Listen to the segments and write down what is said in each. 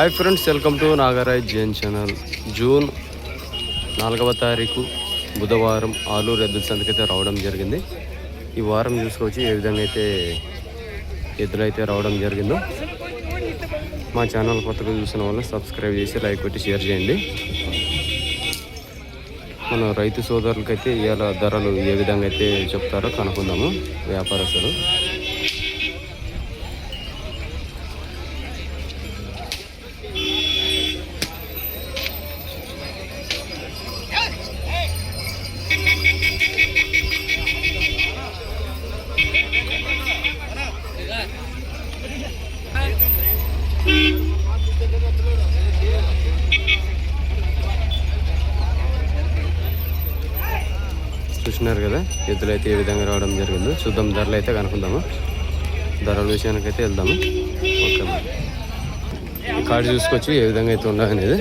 Hi friends welcome to Nagaraj Jain channel June నాలుగవ తారీఖు బుధవారం ఆలూరు ఎద్దుల సంతకైతే రావడం జరిగింది. ఈ వారం చూసుకోవచ్చు ఏ విధంగా అయితే ఎద్దులు అయితే రావడం జరిగిందో. మా ఛానల్ కొత్తగా చూసిన వాళ్ళు సబ్స్క్రైబ్ చేసి లైక్ పెట్టి షేర్ చేయండి. మన రైతు సోదరులకైతే ఇవాళ ధరలు ఏ విధంగా అయితే చెప్తారో కనుక్కుందాము. వ్యాపారస్తులు. చూసినారు కదా? ఎద్దులు అయితే ఏ విధంగా రావడం జరిగిందో చూద్దాం. ధరలు అయితే కనుక్కుందాము. ధరల విషయానికి అయితే వెళ్దాము. ఓకే కార్డు చూసుకొచ్చి ఏ విధంగా అయితే ఉన్నాయి అనేది.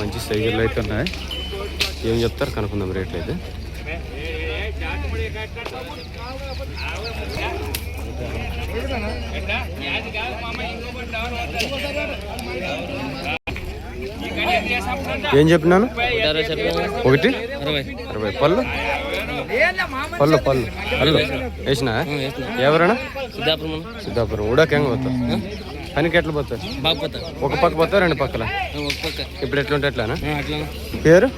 మంచి సైజులు అయితే ఉన్నాయి. ఏం చెప్తారు? కనుక్కుందాం రేట్లు అయితే. ఏం చెప్పినాను? ఒకటి? అరవై. పళ్ళు? పళ్ళు పళ్ళు. పళ్ళు. వేసిన? ఎవరైనా సిద్ధాపురం. సిద్ధాపురం ఉడాక పోతావు? పనికి ఎట్లా బాగుపోతా ఒక పక్క పోతావు రెండు పక్కల? ఒక పక్క. ఇప్పుడు ఎట్లుంటే ఎట్లానా? పేరు?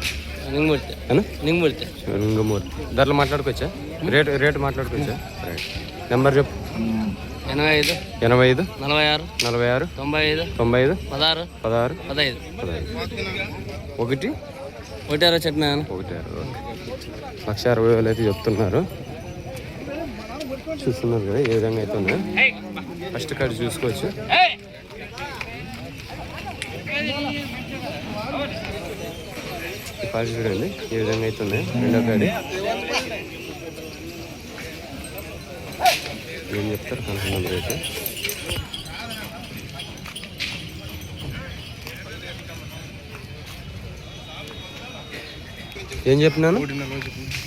నింగుడితే లింగమూర్తి. ధరలు మాట్లాడుకోవచ్చా? రేటు రేటు మాట్లాడుకోవచ్చా? రైట్. నెంబర్ చెప్పు. ఎనభై ఐదు ఎనభై ఐదు నలభై ఆరు నలభై ఆరు తొంభై ఐదు తొంభై ఐదు పదహారు పదహారు పదహైదు. పదహైదు. ఒకటి? ఒకటి అరవై చెప్పిన ఒకటి అరవై లక్ష అరవై వేలు అయితే చెప్తున్నారు. చూస్తున్నారు కదా ఏ విధంగా అయితే ఉన్నాయి ఫస్ట్ కార్డు చూసుకోవచ్చు. కార్డు చూడండి ఏ విధంగా అయితే ఉన్నాయి రెండో కార్డు. ఏం చెప్తారు? కనుక్కున్నాం రేటు ఏం చెప్పినాను?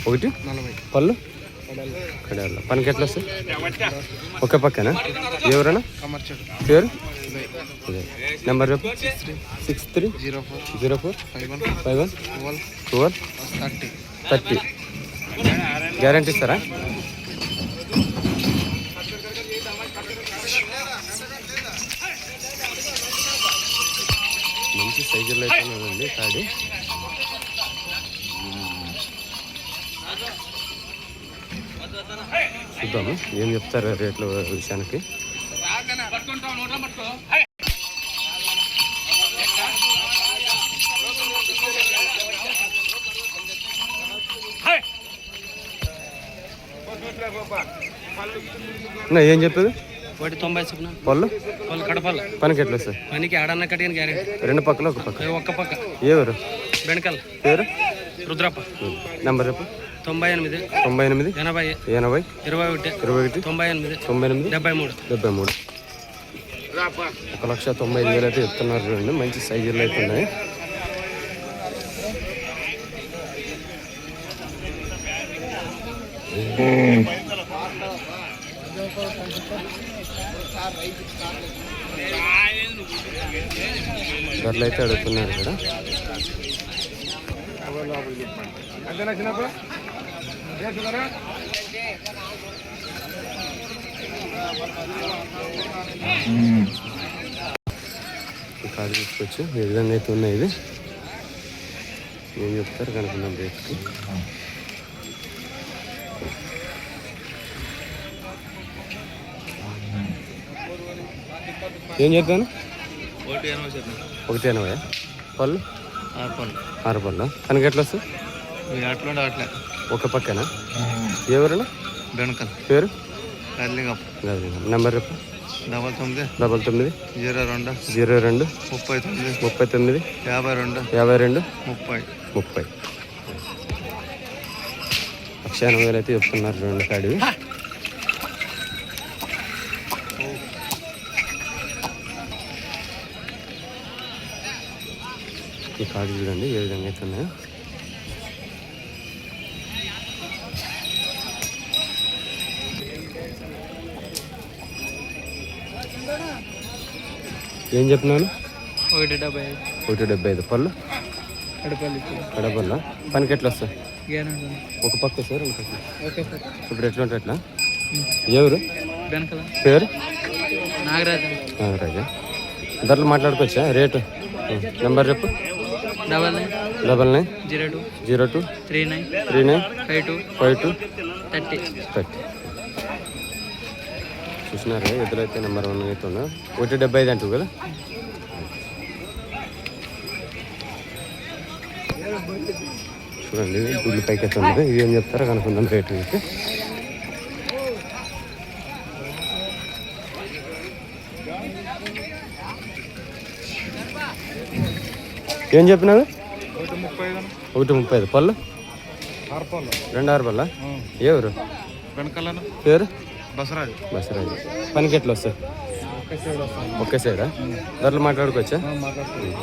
ఒకటి పళ్ళు? కడాల పనికి ఎట్లా వస్తుంది ఒక పక్కన? ఎవరైనా పేరు. నెంబర్ చెప్పు. Six three zero four zero four five one five one twelve twelve thirty thirty guarantee ఇస్తారా? మంచి సైజుల్లో అయితే ఉన్నదండి కాడి చూద్దాము ఏం చెప్తారు రేట్ల విషయానికి. ఏం చెప్పేది ఒకటి తొంభై చెప్పిన. పళ్ళు? వాళ్ళు కడపల్ల పనికి ఎట్లా వస్తుంది పనికి ఆడన్న కట్టిన గ్యారెంటీ. రెండు పక్కల ఒక పక్క? ఒక్క పక్క. ఎవరు బెణకల్ పేరు? రుద్రప్ప. నెంబర్ చెప్పు. తొంభై ఎనిమిది. తొంభై ఎనిమిది? ఎనభై ఎనభై? ఇరవై ఒకటి. ఇరవై ఒకటి? తొంభై ఎనిమిది. తొంభై ఎనిమిది? డెబ్బై మూడు. డెబ్బై మూడు. ఒక లక్ష తొంభై ఐదు వేలు అయితే చెప్తున్నారు చూడండి. మంచి సైజులు అయితే ఉన్నాయి. ధరలు అయితే అడుగుతున్నారు ఇక్కడ కాదు కార్డు తీసుకొచ్చి ఏ విధంగా అయితే ఉన్నాయి ఇది ఏం చెప్తారు? కనుక్కున్నాం రేట్కి. ఏం చెప్తాను ఒకటి ఎనభై పళ్ళు? ఆరు పళ్ళు కనుక ఎట్లా వస్తుంది అట్లా అట్లా ఒక పక్కన? ఎవరైనా బెణకల్ పేరు? నెంబర్ చెప్పు. డబల్ తొమ్మిది. డబల్ తొమ్మిది. జీరో రెండు. జీరో రెండు. ముప్పై తొమ్మిది. ముప్పై తొమ్మిది. యాభై రెండు. యాభై రెండు. ముప్పై. ముప్పై. లక్ష ఎనభై వేలు అయితే చెప్తున్నారు రెండు కాడివి. ఈ కార్డు చూడండి ఏ విధంగా అయితే ఉన్నాయో. ఏం చెప్పినాను ఒకటి డెబ్బై ఐదు. ఒకటి డెబ్బై ఐదు. పళ్ళు? కడపల్లి పనికి ఎట్లా వస్తాయి? గ్యారెంటీ ఒక పక్క సార్ రెండు పక్క. ఇప్పుడు ఎట్లా ఉంటాయి ఎట్లా? ఎవరు పేరు? నాగరాజన్ రాజా ధరలు మాట్లాడుకోవచ్చా? రేటు? నెంబర్ చెప్పు. Double nine. Double nine. Zero two. Zero two. Three nine. Three nine. Five two. Five two. Thirty. Thirty. చూసినారా? ఎదురైతే నెంబర్ వన్ అయితే ఉన్నా. ఒకటి డెబ్బై ఐదు అంటావు కదా? చూడండి గుడ్లు పైకి ఉంది ఇవి ఏం చెప్తారో కనుక్కుందాం రేటు అయితే. ఏం చెప్పినావు ఒకటి ముప్పై ఐదు. ఒకటి ముప్పై ఐదు పళ్ళు. రెండు ఆరు పళ్ళ? ఎవరు? వెనకాల పేరు? బసరాజు. బసరాజు. పనికి ఎట్లా వస్తాయి ఒకే సైడా ధరలు మాట్లాడుకోవచ్చా.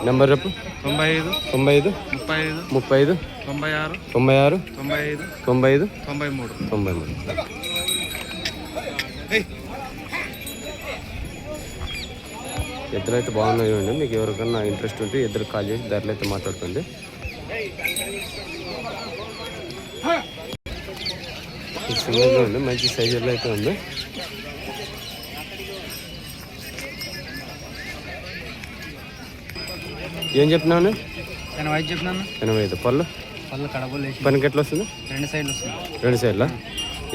నెంబర్ చెప్పు. తొంభై ఐదు. తొంభై ఐదు. ముప్పై ఐదు. ముప్పై ఐదు. తొంభై ఆరు. తొంభై ఆరు. తొంభై ఐదు. తొంభై ఐదు. తొంభై మూడు. తొంభై మూడు. ఎద్దులు అయితే బాగున్నాయి అండి. మీకు ఎవరికన్నా ఇంట్రెస్ట్ ఉంటే ఇద్దరు కాల్ చేసి ధరలు అయితే సింగల్గా ఉంది మంచి సైజులో అయితే ఉంది. ఏం చెప్పినాను నేను వైద్య చెప్పినాను ఎనభై ఐదు. పళ్ళు? పళ్ళు కడపలు పనికి ఎట్లా వస్తుంది? రెండు సైడ్లు వస్తుంది రెండు సైడ్లా?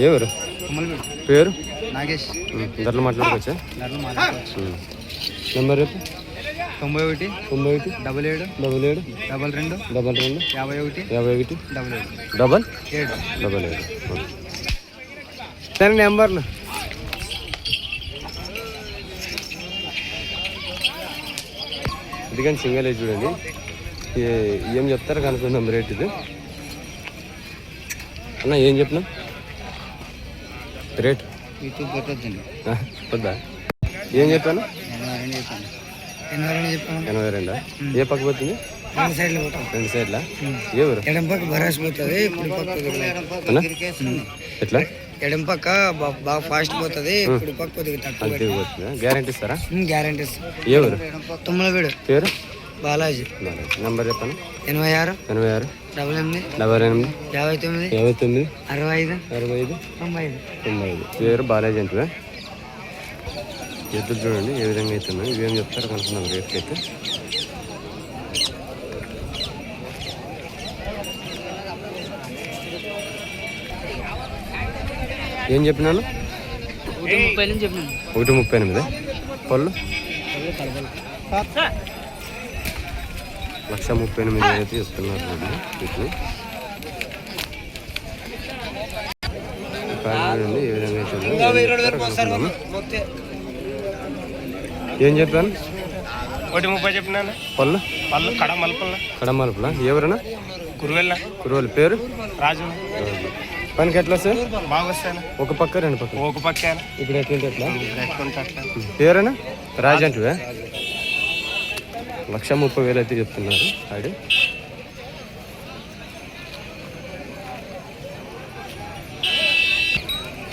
ఎవరు పేరు? నాగేష్. ధరలు మాట్లాడుకోవచ్చా? ధరలు మాట్లాడుకోవచ్చు. నెంబర్ చెప్పు. తొంభై ఒకటి తొంభై ఒకటి డబల్ ఏడు డబల్ ఏడు డబల్ రెండు డబల్ రెండు యాభై ఒకటి యాభై ఒకటి డబల్ ఏడు. డబల్ ఏడు. డబల్ ఏడు. సరే నెంబర్లు. ఇది కానీ సింగల్ ఏజ్ చూడండి. ఏ- ఏం చెప్తారో కనుక్కుందాం రేట్ ఇది. అన్న ఏం చెప్పినా రేట్. వద్దా? ఏం చెప్పాను? ఎనభై రెండు ఏ పక్క పోతుంది? రెండు సైడ్లు పోతాం. రెండు సైడ్లా? ఎవరు ఎడం పక్క బరాస్ పోతుంది కుడి పక్క ఎట్లా? ఎడం పక్క బా- బాగా ఫాస్ట్ పోతుంది కుడి పక్క పోతుందా గ్యారంటీ ఇస్తారా? గ్యారంటీ ఎవరు తుమ్మలపేడు. పేరు? బాలాజీ. నెంబర్ చెప్పాను ఎనభై ఆరు. ఎనభై ఆరు. డబల్ ఎనిమిది. డెబ్బై ఎనిమిది. యాభై తొమ్మిది. యాభై తొమ్మిది. అరవై ఐదు. అరవై ఐదు. తొంభై ఐదు. తొంభై ఐదు. పేరు బాలాజీ అంటువా ఎద్దులు చూడండి ఏ విధంగా అయితే ఉన్నాయి ఇవేం చెప్తారో కనుక్కున్నాం రేట్కి అయితే. ఏం చెప్పినాను. ఒకటి ముప్పై ఎనిమిది. పళ్ళు? లక్ష ముప్పై ఎనిమిది అయితే చెప్తున్నారు వీటిని ఏ విధంగా అయితే ఏం చెప్పాను ఒకటి ముప్పై చెప్పినాను పళ్ళు? పళ్ళు కడ మలుపుల కడమలుపులా? ఎవరన్నా? కురువెల్ల. కురువల పేరు? రాజు. పనికి ఎట్లా సార్? బాగా వస్తాను ఒక పక్క రెండు పక్క. ఒక పక్క ఇప్పుడు ఎట్లుంటే ఎట్లా పేరేనా రాజ్ అంటువే లక్ష ముప్పై వేలు అయితే చెప్తున్నారు. ఆడి.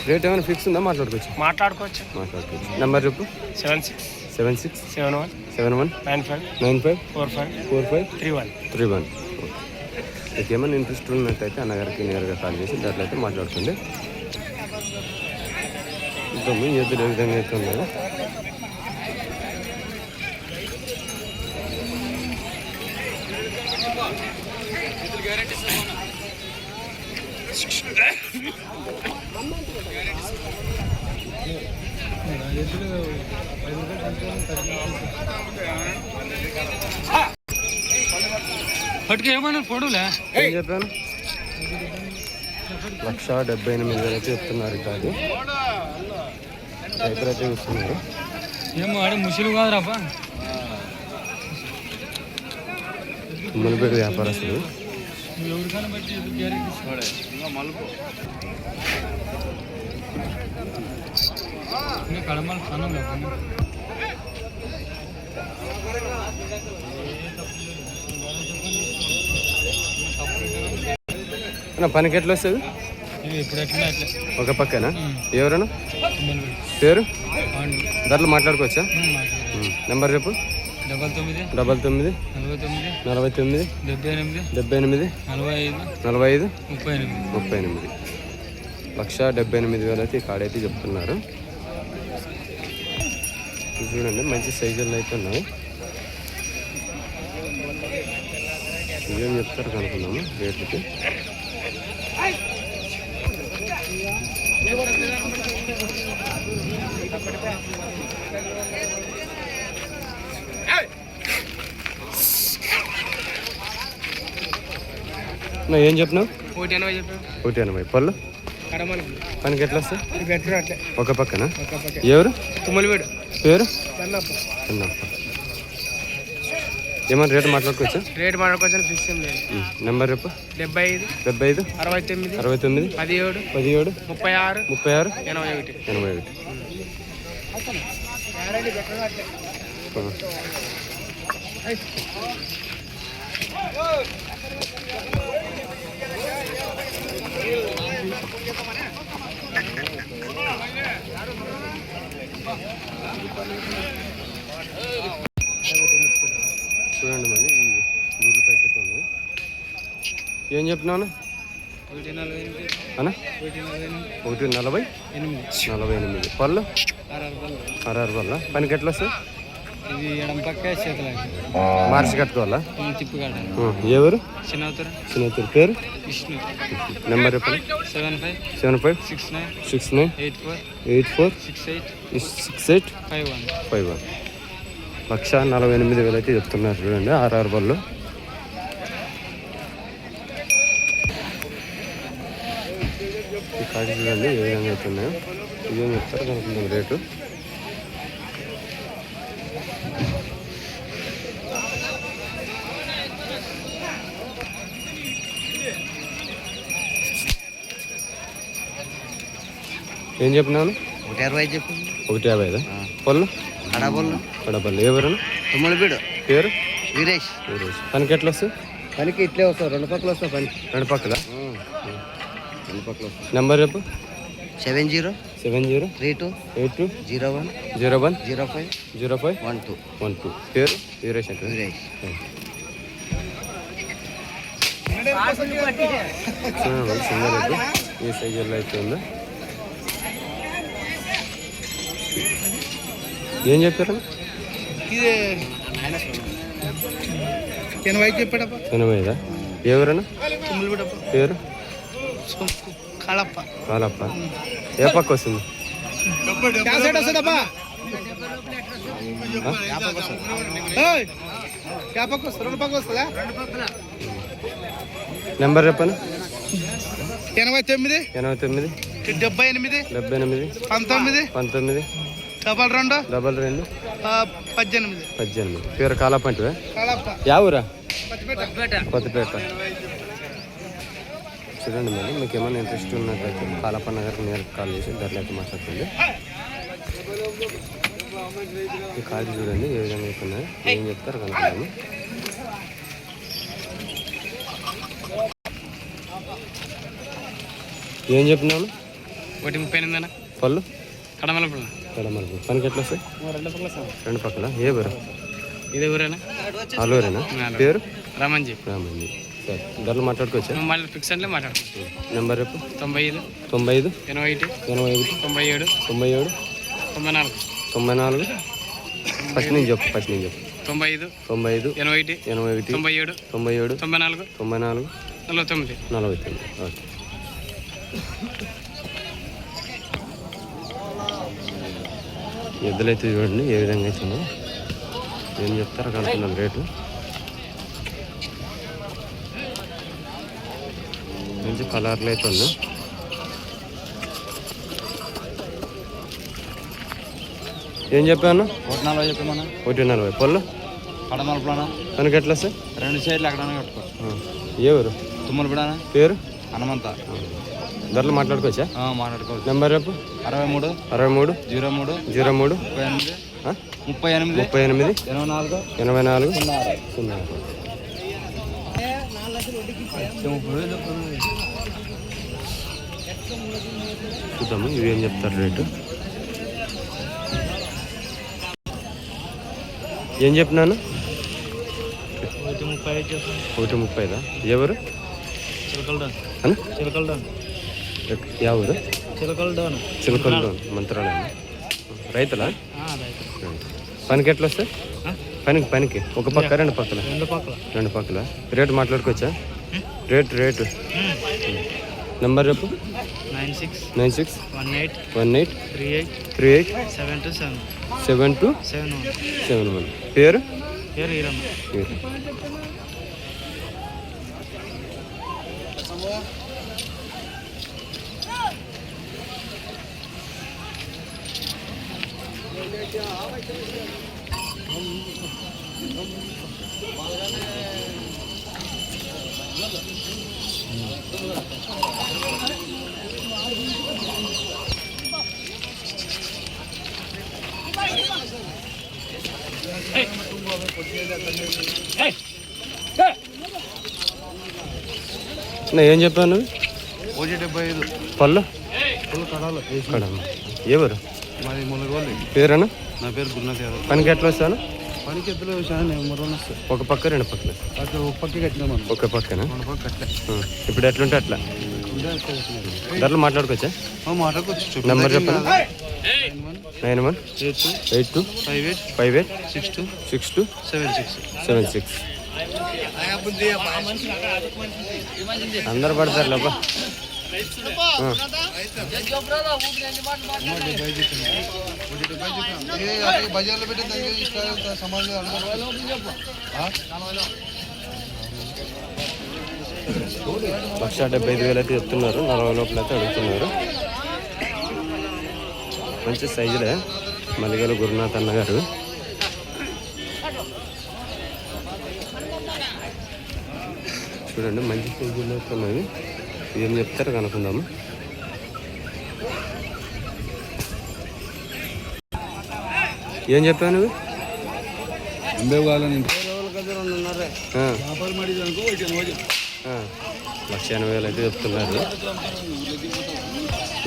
రేట్ ఏమైనా ఫిక్స్ ఉందా? మాట్లాడుకోవచ్చు. మాట్లాడుకోవచ్చు. మాట్లాడుకోవచ్చు. నెంబర్ చెప్పు. Seven six. Seven six seven one seven one nine five nine five four five four five three one three one. మీకు ఏమైనా ఇంట్రెస్ట్ ఉన్నట్టయితే అన్నగారికి నేరుగా కాల్ చేసి దాంట్లో అయితే మాట్లాడుతుంది ఇంకా మీ ఏ విధంగా అయితే ఉన్నాయో. పట్టుకు ఏమన్నా ఫోటోలే ఏం చెప్పాను? లక్ష డెబ్బై ఎనిమిది వేలు అయితే చెప్తున్నారు ఇంకా అది రైతులు అయితే చూస్తున్నారు ఏమో ఆడ ముసలు కాదు రాపా మునిపేట వ్యాపారస్తులు. ఎవరికైనా బట్టి ఇంకా కడమలు సన్నం లేకుండా అన్న పనికి ఎట్లా వస్తుంది? ఒక పక్కన? ఎవరన్నా? పేరు? ధరలు మాట్లాడుకోవచ్చా. నెంబర్ చెప్పు. డబల్ తొమ్మిది. డబల్ తొమ్మిది. నలభై తొమ్మిది. డెబ్బై ఎనిమిది. డెబ్బై ఎనిమిది. నలభై ఐదు. నలభై ఐదు. ముప్పై ఎనిమిది. ముప్పై ఎనిమిది. లక్ష డెబ్బై ఎనిమిది వేలు అయితే ఈ కాడైతే చెప్తున్నారు. చూడండి మంచి సైజులు అయితే ఉన్నాయి. ఇవేం చెప్తారు కనుక్కున్నాము రేట్లకి. నా ఏం చెప్పినావు? ఒకటి ఎనభై చెప్పాను ఒకటి ఎనభై. పళ్ళు? పనికి ఎట్లా వస్తాయి? ఒక పక్కన. ఎవరు? తుమ్మలవేడు పేరు? ఏమన్నా రేటు మాట్లాడుకోవచ్చా? రేట్ మాట్లాడుకోవచ్చు ఫిక్స్ ఏం లేదు. నెంబర్ చెప్పు. డెబ్బై ఐదు డెబ్బై ఐదు అరవై తొమ్మిది అరవై తొమ్మిది పదిహేడు పదిహేడు ముప్పై ఆరు ముప్పై ఆరు ఎనభై ఒకటి ఎనభై ఒకటి ఆ. చూడండి మళ్ళీ ఈ దూర్ల ప్యాకెట్ ఉన్నాయి ఏం చెప్పినావు ఒకటి నలభై? నలభై ఎనిమిది. పళ్ళు? అరవై వల్ల పనికి ఎట్లా వస్తాయి? మార్చి కట్టుకోవాలా? ఎవరు చిన్నవుతారు స్నేహితుడు పేరు? విష్ణు. నెంబర్ చెప్పండి. Seven five seven five six nine six nine eight four eight four six eight six eight five one. Five one. లక్ష నలభై ఎనిమిది వేలు అయితే చెప్తున్నారు చూడండి ఆర్ఆర్ బళ్ళు. ఈ కాడి చూడండి ఏ విధంగా అయితే ఉన్నాయో ఇదేం చెప్తారు కనుక్కుందాం రేటు. ఏం చెప్పినాను ఒకటి అరవై చెప్పు. ఒకటి యాభై ఐదా? పళ్ళు? కడబొల్లు కడపల్లి ఎవరు తుమ్మలబీడు పేరు? వీరేష్. వీరేష్. పనికి ఎట్లా వస్తాయి? పనికి ఇట్లే వస్తావు రెండు పక్కలు వస్తావు పని రెండు పక్కల? రెండు పక్కలు వస్తావు నెంబర్ చెప్పు. Seven zero. Seven zero. Three two. Eight two. Zero one. Zero one. Zero five. Zero five. One two. One two. పేరు? వీరేష్ అంటే. వీరేష్. ఈ సైజుల్లో అయితే ఉందా ఏం చెప్పారు? ఇది. ఎనభై చెప్పాడప్ప. ఎనభై ఐదా ఎవరన్నా పేరు? కళప్ప కాలప్ప. ఏ పక్క వస్తుందా నెంబర్ చెప్పండి ఎనభై తొమ్మిది. ఎనభై తొమ్మిది. డెబ్బై ఎనిమిది డెబ్బై ఎనిమిది. పంతొమ్మిది పంతొమ్మిది. డబల్ రెండు డబల్ రెండు. పద్దెనిమిది. పద్దెనిమిది. పేరు కాలపంటివే? కళప్ప యా ఊరా? పచ్చిపేట కొత్తపేట. చూడండి మరి మీకు ఏమైనా ఇంట్రెస్ట్ ఉన్నట్లయితే కాలపన్న గారికి నేరుగా కాల్ చేసి ధరలు అయితే మాట్లాడుతుంది ఈ కాదు చూడండి ఏ విధంగా అవుతున్నాయి ఏం చెప్తారు కనుక్కుందాము. ఏం చెప్పినాను ఒకటి ముప్పై ఎనిమిది పళ్ళు? కడమల పిల్ల కడమలకు పనికి ఎట్లా వస్తాయి? రెండు పక్కల సార్ రెండు పక్కల? ఏ పేరు ఇదే ఊరేనా? ఆలూరేనా? పేరు? రామంజీ. రామంజి. సరే ధరలు మాట్లాడుకోవచ్చా? మళ్ళీ ఫిక్స్ అంటే మాట్లాడుకుంటాం నెంబర్ చెప్పు. తొంభై ఐదు. తొంభై ఐదు. ఎనభై ఒకటి. ఎనభై ఒకటి తొంభై ఏడు. తొంభై ఏడు. తొంభై నాలుగు. తొంభై నాలుగు. ఫస్ట్ నుంచి చెప్పు ఫస్ట్ నుంచి చెప్పు. తొంభై ఐదు. తొంభై ఐదు. ఎనభై ఒకటి. ఎనభై ఒకటి. తొంభై ఏడు. తొంభై ఏడు. తొంభై నాలుగు. తొంభై నాలుగు. నలభై తొమ్మిది. నలభై తొమ్మిది. ఓకే. ఎద్దులైతే చూడండి ఏ విధంగా అవుతుందో ఏం చెప్తారో కనుక్కున్నాను రేటు. మంచి కలర్లు అయితే ఉంది ఏం చెప్పాను ఒకటి నలభై చెప్పమన్నా ఒకటి నలభై. పళ్ళు? కడమల ప్లానా. కనుక ఎట్లా సార్? రెండు సైడ్లు ఎక్కడ కట్టుకో. ఎవరు తుమ్మలబీడానా పేరు? హనుమంత. ధరలు మాట్లాడుకోవచ్చా? మాట్లాడుకోవచ్చు. నెంబర్ రేపు అరవై మూడు అరవై మూడు జీరో మూడు జీరో మూడు ముప్పై ఎనిమిది ముప్పై ఎనిమిది ఎనభై నాలుగు ఎనభై నాలుగు చూద్దాము ఇవి ఏం చెప్తారు రేటు? ఏం చెప్పినాను? ఒకటి ముప్పై ఒకటి ముప్పైదా? ఎవరు? డౌన్ చిలకలు మంత్రాలయం రైతులా రైతు పనికి ఎట్లా వస్తాయి పనికి పనికి ఒక పక్క రెండు పక్కల రెండు పక్కల రెండు పక్కల రేటు మాట్లాడుకోవచ్చా రేటు రేటు నెంబర్ చెప్పు nine six nine six one eight one eight three eight three eight seven two seven seven two seven one seven one పేరు పేరు ఈరమ్మ ఏం చెప్పాను పళ్ళు? ఫుల్ కడాలు. ఎవరు? మాది మునగోళ్ళు పేరేనా నా పేరు గురునాథ్ యాదవ్. పనికి ఎట్లా వస్తాను పనికి ఎద్దులు చాలా మరొన వస్తాయి ఒక పక్క రెండు అట్లా ఒక పక్కకి కట్టినాం మనం. ఒక పక్కన? పక్క కట్టలే ఇప్పుడు ఎట్లుంటే అట్లా? ధరలు మాట్లాడుకోవచ్చా? మాటకొచ్చు నెంబర్ చెప్పండి nine one? Eight two eight two? Five eight five eight? Six two six two? Seven six. Seven six. అందరు పడతారు లోపల. బజార్లో పెట్టి సమాజం లక్ష డెబ్బై ఐదు వేలు అయితే చెప్తున్నారు. నలభై లోపల అయితే అడుగుతున్నారు. మంచి సైజులే. మల్లిగల గురునాథ్ అన్నగారు చూడండి మంచి సైజులు అయితే ఏం చెప్తారో కనుక్కుందాము? ఏం చెప్పావు నువ్వు? లక్ష ఎనభై వేలు అయితే చెప్తున్నారు.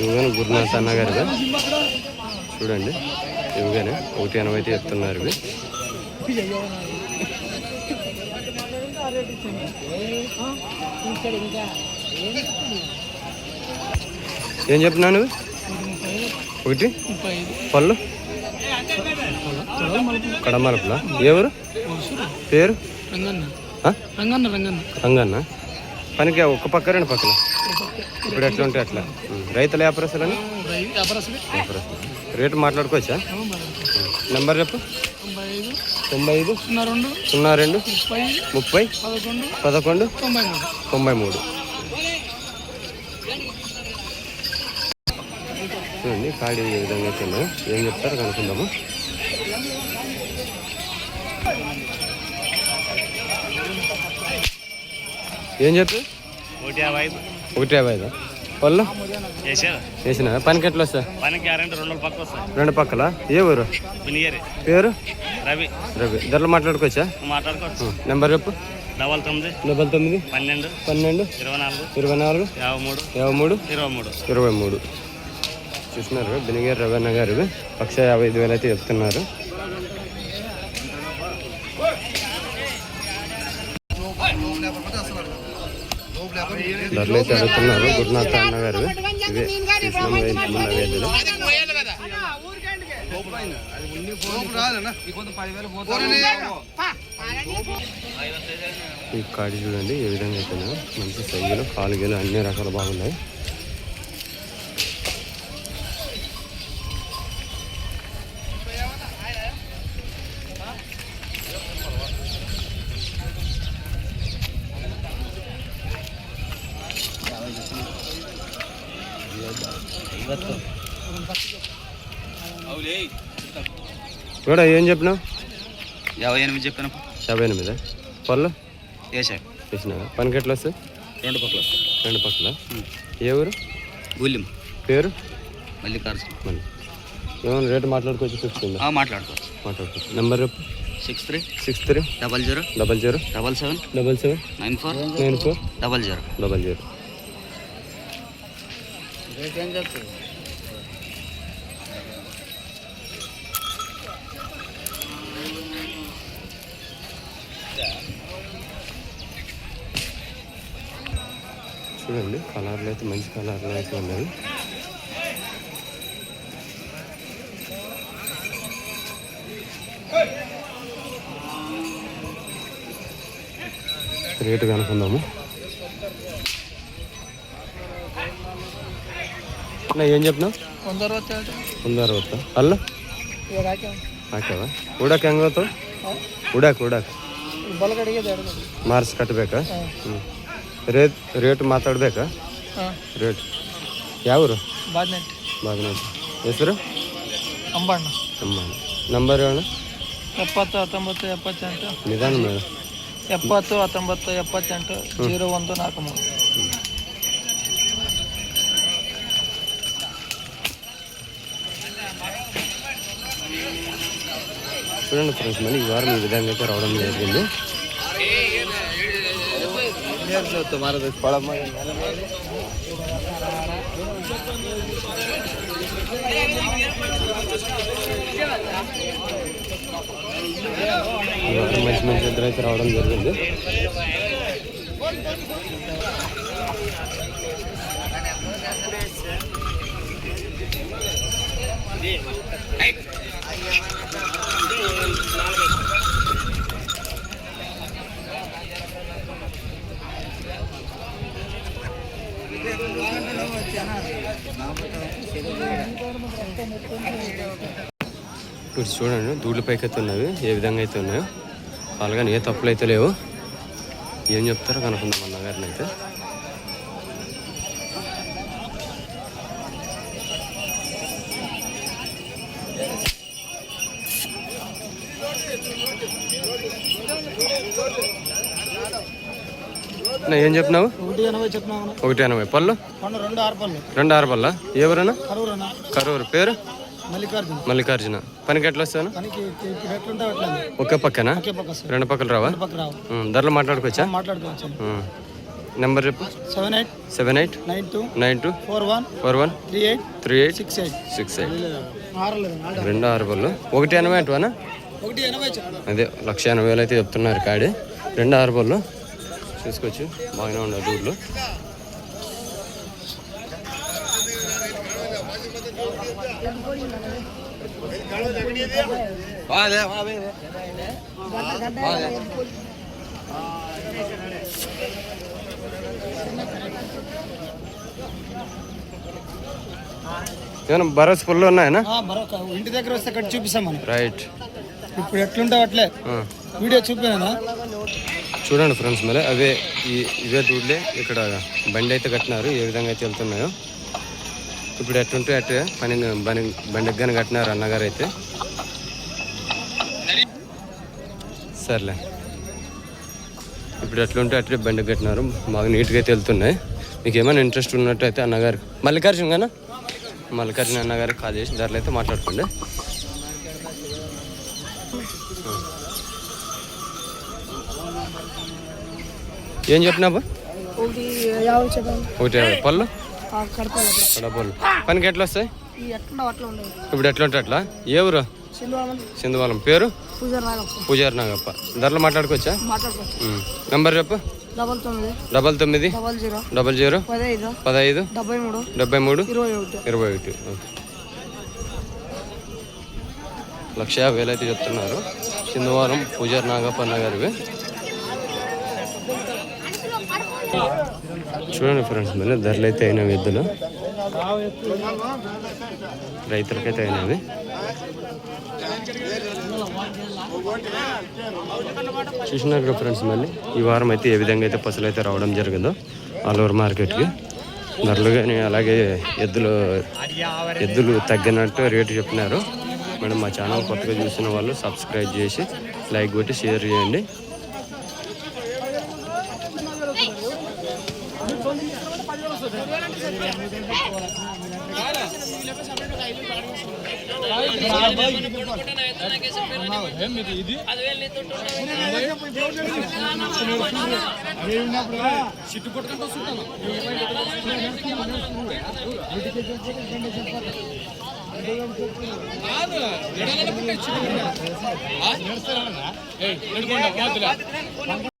ఇవిగానే గురునాథ్ అన్నగారుగా చూడండి. ఇవిగానే ఒకటి ఎనభై అయితే చెప్తున్నారు ఇవి. ఏం చెప్తున్నాను నువ్వు? ఒకటి. పళ్ళు. కడమలుపులా ఎవరు పేరు? రంగన్న. పనికి ఒక్క పక్క రెండు పక్కన ఇప్పుడు ఎట్లా ఉంటే అట్లా. రైతుల వ్యాపారస్తులని? వ్యాపారస్తులు. వ్యాపారస్తులు రేటు మాట్లాడుకోవచ్చా? నెంబర్ చెప్పు. తొంభై ఐదు. సున్నా రెండు. సున్నా రెండు. ముప్పై. పదకొండు. తొంభై మూడు తొంభై మూడు చూడండి కాడి ఏ విధంగా అయితే ఉన్నాయో. ఏం చెప్తారో కనుక్కుందాము? ఏం చెప్పు? ఒకటి యాభై ఐదు. ఒకటి యాభై ఐదు చేసేదా వేసిన పనికి ఎట్లా వస్తా పనికి రెండు పక్క వస్తాయి? రెండు పక్కల? ఏ ఊరు? పేరు? రవి. రవి. ధరలు మాట్లాడుకోవచ్చా? మాట్లాడుకోవచ్చు. నెంబర్ చెప్పు. డబల్ తొమ్మిది. డబల్ తొమ్మిది? పన్నెండు. పన్నెండు? ఇరవై నాలుగు. ఇరవై నాలుగు? యాభై మూడు. యాభై మూడు? ఇరవై మూడు. ఇరవై మూడు. చూస్తున్నారు. బినిగారు రవణ గారు. లక్ష యాభై ఐదు వేలు అయితే చెప్తున్నారు. ధరలు అయితే అడుగుతున్నారు. గురునాథ అన్న గారు. ఇవే వేదులు ఈ కాడి చూడండి ఏ విధంగా అయితే మంచి సైజులు కాలుగీలు అన్ని రకాలు బాగున్నాయి. కూడా ఏం చెప్పినావు యాభై ఎనిమిది చెప్పాను. యాభై ఎనిమిది? పళ్ళు? వేసా వేసిన పనికి ఎట్లా వస్తాయి రెండు పక్కల రెండు పక్కల? ఏ ఊరు? గుల్లిం పేరు? మల్లికార్జున మళ్ళీ. ఏమైనా రేటు మాట్లాడుకోవచ్చు చూస్తుందా మాట్లాడుకోవచ్చు. మాట్లాడుకోవచ్చు. నెంబర్ చెప్పు. Six three. Six three. Double zero. Double zero. Double seven. Double seven. Nine four. Nine four. Double zero. Double zero. చూడండి కలర్లు అయితే మంచి కలర్లు అయితే ఉన్నాయి రేటు కనుక్కుందాము అన్న ఏం చెప్పినావు వంద అరవై వంద అరవత్తా ಅಲ್ಲ ಹಾಕ್ಯಾವ ಉಡಾಕ್ ಹೆಂಗ್ ಗೊತ್ತು ಉಡಾಕ್ ಉಡಾಕ್ ಬಲಗ ಅಡಿಗೆ ಮಾರ್ಸ್ ಕಟ್ಟಬೇಕಾ ಹ್ಞೂ ರೇಟ್ ರೇಟ್ ಮಾತಾಡ್ಬೇಕಾ ರೇಟ್ ಯಾವರು ಬಾದ್ನೆಂಟ್ ಬಾಗ್ನಾಥ್ ಹೆಸರು ಅಂಬಣ್ಣ ಅಮ್ಮ ನಂಬರ್ ಹೇಳ ಎಪ್ಪತ್ತು ಹತ್ತೊಂಬತ್ತು ಎಪ್ಪತ್ತೆಂಟು ನಿಧಾನ ಮೇಡಮ್ ಎಪ್ಪತ್ತು ಹತ್ತೊಂಬತ್ತು ಎಪ್ಪತ್ತೆಂಟು ಜೀರೋ ಒಂದು ನಾಲ್ಕು ಮೂರು చూడండి ఫ్రెండ్స్ మళ్ళీ ఈ వారం ఈ విధంగా అయితే రావడం జరిగింది ఈ వారం మంచి మంచి ఇద్దరు అయితే రావడం జరిగింది ఇప్పుడు చూడండి దూడ్ల పైకి అయితే ఉన్నవి ఏ విధంగా అయితే ఉన్నాయో. అలాగే ఏ తప్పులు అయితే లేవు. ఏం చెప్తారో కనుక్కుందాం అన్న గారిని అయితే. ఏం చెప్పినావు? ఒకటి ఎనభై పళ్ళు? రెండు ఆరు పళ్ళు. పళ్ళ? ఎవరన్నా కరూరు పేరు? మల్లికార్జున. పనికి ఎట్లా వస్తాను ఒకే పక్కన? రెండు పక్కలు రావా? ధరలు మాట్లాడుకోవచ్చా. నెంబర్ చెప్పు. Seven eight seven eight nine two nine two four one four one three eight three eight six eight. Six eight. రెండు ఆరు బళ్ళు ఒకటి ఎనభై అంటువానా అదే లక్ష ఎనభై వేలు అయితే చెప్తున్నారు కాడి. రెండు ఆరు బళ్ళు చూసుకోవచ్చు బాగానే ఉండవు దూర్లు ఏమైనా భరోసా పుల్లు ఉన్నాయనా? ఇంటి దగ్గర వస్తే అక్కడ చూపిస్తాం మనం. రైట్. ఇప్పుడు ఎట్లుంటే అట్లే. వీడియో చూపినా చూడండి ఫ్రెండ్స్ మళ్ళీ అవే ఈ ఇవే దూడ్లే ఇక్కడ బండి అయితే కట్టినారు ఏ విధంగా అయితే వెళ్తున్నాయో. ఇప్పుడు ఎట్టుంటే అట్టే పని బని బండికి కానీ కట్టినారు అన్నగారు అయితే. సర్లే. ఇప్పుడు ఎట్లుంటే అట్లే బండికి కట్టినారు బాగా నీట్గా అయితే వెళ్తున్నాయి. మీకు ఏమైనా ఇంట్రెస్ట్ ఉన్నట్టయితే అన్నగారు మల్లికార్జున గానా? మల్లికార్జున అన్నగారికి కాల్ చేసి ధరలు అయితే మాట్లాడుకోండి. ఏం చెప్పినాబా ఒకటి యాభై పళ్ళు? పనికి ఎట్లా వస్తాయి? ఇప్పుడు ఎట్లా ఉంటే అట్లా? ఏ ఊరు? సింధువాలం పేరు? పూజారి నాగప్ప. ధరలు మాట్లాడుకోవచ్చా. నంబర్ చెప్పు. డబల్ తొమ్మిది. Double zero. పదహైదు. డెబ్బై మూడు. ఇరవై ఒకటి. లక్ష యాభై వేలు అయితే చెప్తున్నారు. సింధువారం పూజారి నాగప్ప గారివి. చూడండి ఫ్రెండ్స్ మళ్ళీ ధరలు అయితే అయినవి ఎద్దులు. రైతులకైతే అయినవి చూసినారు కదా ఫ్రెండ్స్ మళ్ళీ ఈ వారం అయితే ఏ విధంగా అయితే పసులు అయితే రావడం జరిగిందో ఆల్ ఓవర్ మార్కెట్కి ధరలు కానీ అలాగే ఎద్దులు ఎద్దులు తగ్గినట్టు రేటు చెప్పినారు. మేడం మా ఛానల్ కొత్తగా చూసిన వాళ్ళు సబ్స్క్రైబ్ చేసి లైక్ కొట్టి షేర్ చేయండి. కాదు. ఎడలనుకుంటే